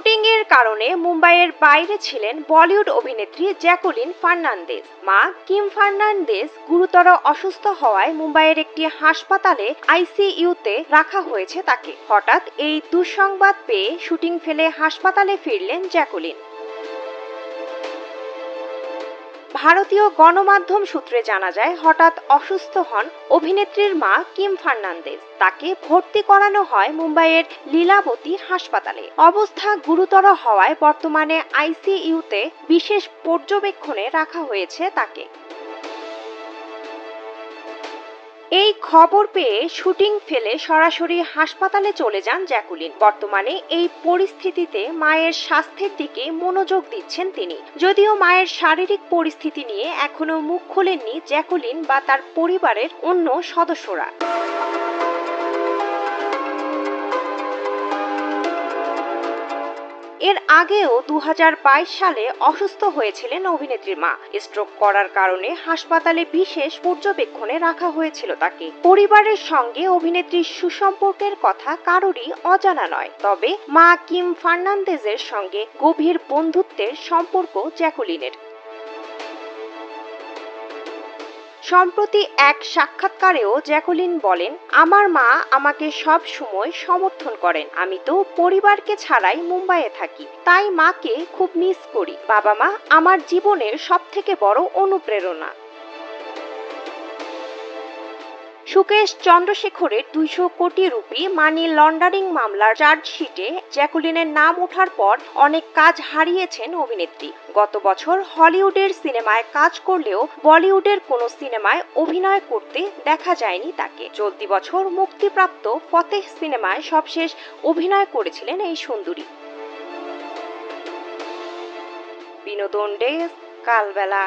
শুটিংয়ের কারণে মুম্বাইয়ের বাইরে ছিলেন বলিউড অভিনেত্রী জ্যাকুলিন ফার্নান্দেজ। মা কিম ফার্নান্দেজ গুরুতর অসুস্থ হওয়ায় মুম্বাইয়ের একটি হাসপাতালে আইসিইউতে রাখা হয়েছে তাকে। হঠাৎ এই দুঃসংবাদ পেয়ে শুটিং ফেলে হাসপাতালে ফিরলেন জ্যাকুলিন। ভারতীয় গণমাধ্যম সূত্রে জানা যায়, হঠাৎ অসুস্থ হন অভিনেত্রীর মা কিম ফার্নান্দেজ। তাকে ভর্তি করানো হয় মুম্বাইয়ের লীলাবতী হাসপাতালে। অবস্থা গুরুতর হওয়ায় বর্তমানে আইসিইউতে বিশেষ পর্যবেক্ষণে রাখা হয়েছে তাকে। এই খবর পেয়ে শুটিং ফেলে সরাসরি হাসপাতালে চলে যান জ্যাকুলিন। বর্তমানে এই পরিস্থিতিতে মায়ের স্বাস্থ্যের দিকে মনোযোগ দিচ্ছেন তিনি। যদিও মায়ের শারীরিক পরিস্থিতি নিয়ে এখনও মুখ খোলেননি জ্যাকুলিন বা তার পরিবারের অন্য সদস্যরা। এর আগেও দু সালে অসুস্থ হয়েছিলেন অভিনেত্রীর মা। স্ট্রোক করার কারণে হাসপাতালে বিশেষ পর্যবেক্ষণে রাখা হয়েছিল তাকে। পরিবারের সঙ্গে অভিনেত্রীর সুসম্পর্কের কথা কারোরই অজানা নয়। তবে মা কিম ফার্নান্দেজের সঙ্গে গভীর বন্ধুত্বের সম্পর্ক জ্যাকুলিনের। সম্প্রতি এক সাক্ষাৎকারেও জ্যাকুলিন বলেন, আমার মা আমাকে সব সময় সমর্থন করেন। আমি তো পরিবারকে ছাড়াই মুম্বাইয়ে থাকি। তাই মাকে খুব মিস করি। বাবা মা আমার জীবনের সবথেকে বড় অনুপ্রেরণা। সুকেশ চন্দ্রশেখরের দুইশো কোটি রুপি মানি লন্ডারিং মামলার চার্জশিটে জ্যাকুলিনের নাম ওঠার পর অনেক কাজ হারিয়েছেন অভিনেত্রী। গত বছর হলিউডের সিনেমায় কাজ করলেও বলিউডের কোনো সিনেমায় অভিনয় করতে দেখা যায়নি তাকে। চলতি বছর মুক্তিপ্রাপ্ত ফতেহ সিনেমায় সবশেষ অভিনয় করেছিলেন এই সুন্দরী। বিনোদন ডেস্ক, কালবেলা।